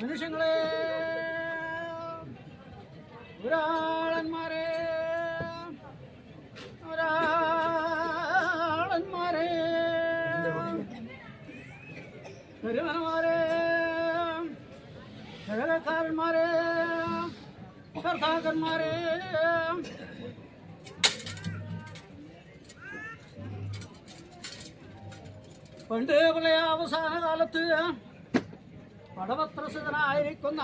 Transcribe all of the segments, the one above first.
നിമിഷങ്ങളെ ഒരാളന്മാരെ ഒരാളന്മാരെ പെരുമന്മാരെ സകലക്കാരന്മാരെ കർത്താക്കന്മാരെ പണ്ട് പിള്ളയ അവസാന കാലത്ത് പടവത്രസിതനായിരിക്കുന്ന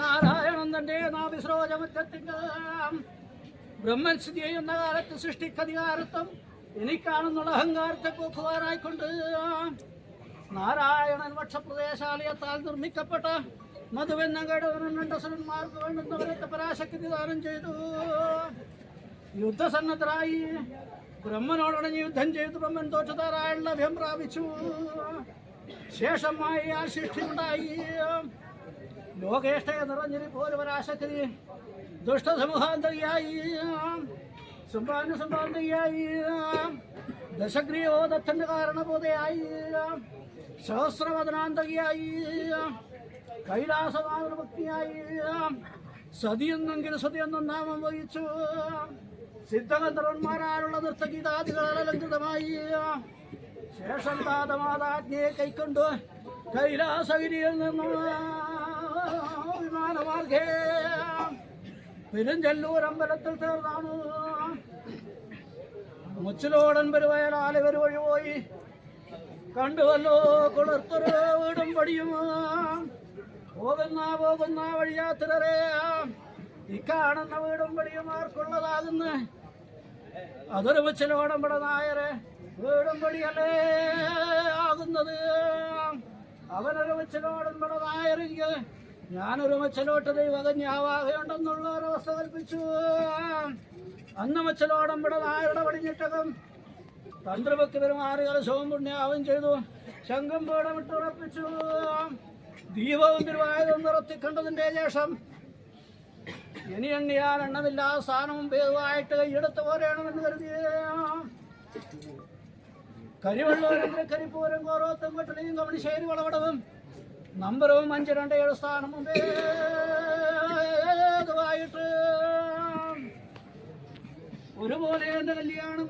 നാരായണൻ തന്റെ നാഭിശ്രോചമുറ്റത്തിന്റെ ബ്രഹ്മൻ സ്ഥിതി ചെയ്യുന്ന കാലത്ത് സൃഷ്ടിക്കധികാരത്വം എനിക്കാണെന്നുള്ള അഹങ്കാരത്തെ പോക്കുവാനായിക്കൊണ്ട് നാരായണൻ വക്ഷപ്രദേശാലയത്താൽ നിർമ്മിക്കപ്പെട്ട മധുവെന്ന കേടവനുണ്ടസുരന്മാർക്ക് വേണ്ടുന്നവരൊക്കെ പരാശക്തി ദാനം ചെയ്തു. യുദ്ധസന്നദ്ധരായി ബ്രഹ്മനോടണഞ്ഞ് യുദ്ധം ചെയ്തു. ബ്രഹ്മൻ തോറ്റതാരായണ ലഭ്യം പ്രാപിച്ചു ശേഷമായി ആ ശിക്ഷയുണ്ടായി ലോകേഷ്ടയെ നിറഞ്ഞിരി പോലെ പരാശക്തി ദുഷ്ടസമൂഹാന്തരിയായി. സമ്പാദന സമ്പാദനയായി ദശഗ്രീവോ ദത്തന്റെ കാരണബോധയായി. സഹസ്രവദനാന്തകിയായി കൈലാസമാതൃഭക്തിയായി സതിയെന്നെങ്കിൽ സതിയെന്നും നാമം വഹിച്ചു. സിദ്ധഗന്ധർവന്മാരാലുള്ള നൃത്തഗീതാദികളാൽ അലങ്കൃതമായി ശേഷം താതമാതാജ്ഞയെ കൈക്കൊണ്ട് കൈലാസഗിരിയിൽ നിന്നും വിമാനമാർഗേ. പെരുഞ്ചെല്ലൂർ അമ്പലത്തിൽ തീർന്നാണ് മുച്ചിലോടൻ പെരുവയലാലിവർ ഒരു വഴി പോയി കണ്ടുവല്ലോ കുളിർത്തൊരു വീടും പടിയും. പോകുന്ന പോകുന്ന വഴിയാത്രരെ ഇക്കാണെന്ന വീടും പടിയും ആർക്കുള്ളതാകുന്ന. അതൊരു മുച്ചിലോടമ്പട നായരെ വീടും പടിയല്ലേ ആകുന്നത്? അവനൊരു മുച്ചിലോടമ്പട നായരെങ്കിൽ ഞാനൊരു മച്ചലോട്ട് ദൈവകന്യാവാകയുണ്ടെന്നുള്ള അവസ്ഥ കൽപ്പിച്ചു. അന്ന് മച്ചലോടമ്പട നായരുടെ പടിഞ്ഞിട്ടകം തന്ത്രഭക്തി പെരുമാറി കലശവും പുണ്യാവും ചെയ്തു. ശംഖം പീഠമിട്ടുറപ്പിച്ചു ദീപവും തിരുവായുധം നിറത്തിക്കണ്ടതിന്റെ ശേഷം ഇനി എണ്ണിയാൽ എണ്ണമില്ല സ്ഥാനവും ഭേദമായിട്ട് കൈയെടുത്ത് പോരണമെന്ന് കരുതിയാം. കരിവള്ളൂരും കരിപ്പൂരം കോറോത്തും കൊട്ടളിയും കവണിശ്ശേരി വളവടവും നമ്പറും അഞ്ച് രണ്ട് ഏഴ് സ്ഥാനവും ഭേദമായിട്ട് ഒരുപോലെ എന്റെ കല്യാണം